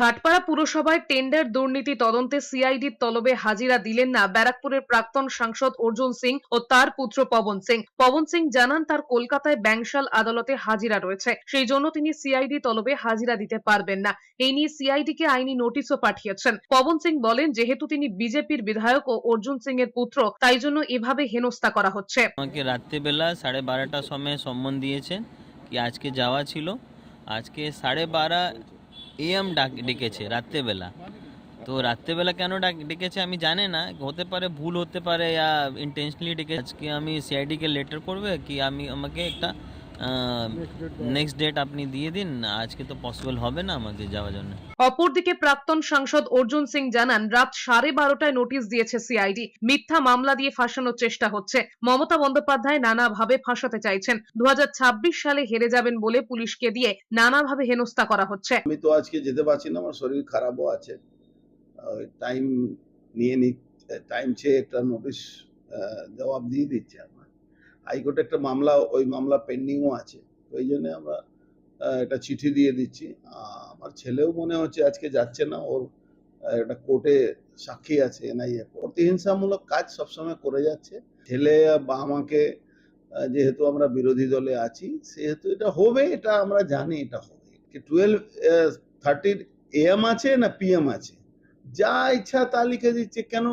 Bhatpara পুরসভায় tender দুর্নীতি তদন্তে সিআইডির তলবে হাজিরা দিলেন না ব্যারাকপুরের প্রাক্তন সাংসদ অর্জুন সিং ও তার পুত্র পবন সিং। পবন সিং জানান তার কলকাতায় ব্যাংশাল আদালতে হাজিরা রয়েছে। সেই জন্য তিনি সিআইডি তলবে হাজিরা দিতে পারবেন না। এই নিয়ে সিআইডি কে আইনি নোটিশও পাঠিয়েছেন। পবন সিং বলেন, যেহেতু তিনি বিজেপির বিধায়ক ও অর্জুন সিং এর পুত্র, তাই জন্য এভাবে হেনস্থা করা হচ্ছে। আমাকে রাত্রেবেলা সাড়ে বারোটার সময় সম্মান দিয়েছেন কি আজকে যাওয়া ছিল। আজকে সাড়ে বারো এএম ডাক ডেকেছে রাত্রেবেলা। তো রাত্রেবেলা কেন ডাক ডেকেছে আমি জানি না। হতে পারে ভুল হতে পারে, ইয়া ইন্টেনশনালি ডেকে আজকে আমি সিআইডিকে লেটার করবে কি আমি আমাকে একটা নেক্সট ডেট আপনি দিয়ে দিন আজকে তো পসিবল হবে না আমাকে যাওয়ার জন্য। অপরদিকে প্রাক্তন সাংসদ অর্জুন সিং জানান রাত সাড়ে বারোটায় নোটিশ দিয়েছে সিআইডি মিথ্যা মামলা দিয়ে ফাঁসানোর চেষ্টা হচ্ছে। মমতা বন্দ্যোপাধ্যায় নানাভাবে ফাঁসাতে চাইছেন। দু হাজার ছাব্বিশ সালে হেরে যাবেন বলে পুলিশকে দিয়ে নানাভাবে হেনস্থা করা হচ্ছে। আমি তো আজকে যেতে পারছি না আমার শরীর খারাপও আছে। টাইম নিয়ে নি টাইম চেয়ে একটা নোটিশ জবাব দিয়ে দিচ্ছে। হাইকোর্টে একটা মামলা, ওই মামলা পেন্ডিংও আছে। এই জন্য আমরা একটা চিঠি দিয়ে দিচ্ছি। আমার ছেলেও মনে হচ্ছে আজকে যাচ্ছে না, ওর একটা কোর্টে সাক্ষী আছে, এনআইএ প্রতিহিংসামূলক কাজ সবসময় করে যাচ্ছে। ছেলে বা আমাকে যেহেতু আমরা বিরোধী দলে আছি, সেহেতু এটা হবে, এটা আমরা জানি এটা হবে। টুয়েলভ থার্টির এএম আছে না পিএম আছে? যা ইচ্ছা তা লিখে দিচ্ছে। কেন?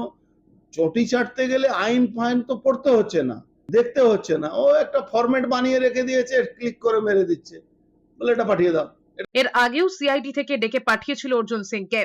চটি চাটতে গেলে আইন ফাইন তো পড়তে হচ্ছে না। দেখতে হচ্ছে না। ও একটা ফরম্যাট বানিয়ে রেখে দিয়েছে ক্লিক করে মেরে দিচ্ছে। বলে এটা পাঠিয়ে দাও। এর আগেও সিআইডি থেকে ডেকে পাঠিয়েছিল অর্জুন সিংকে।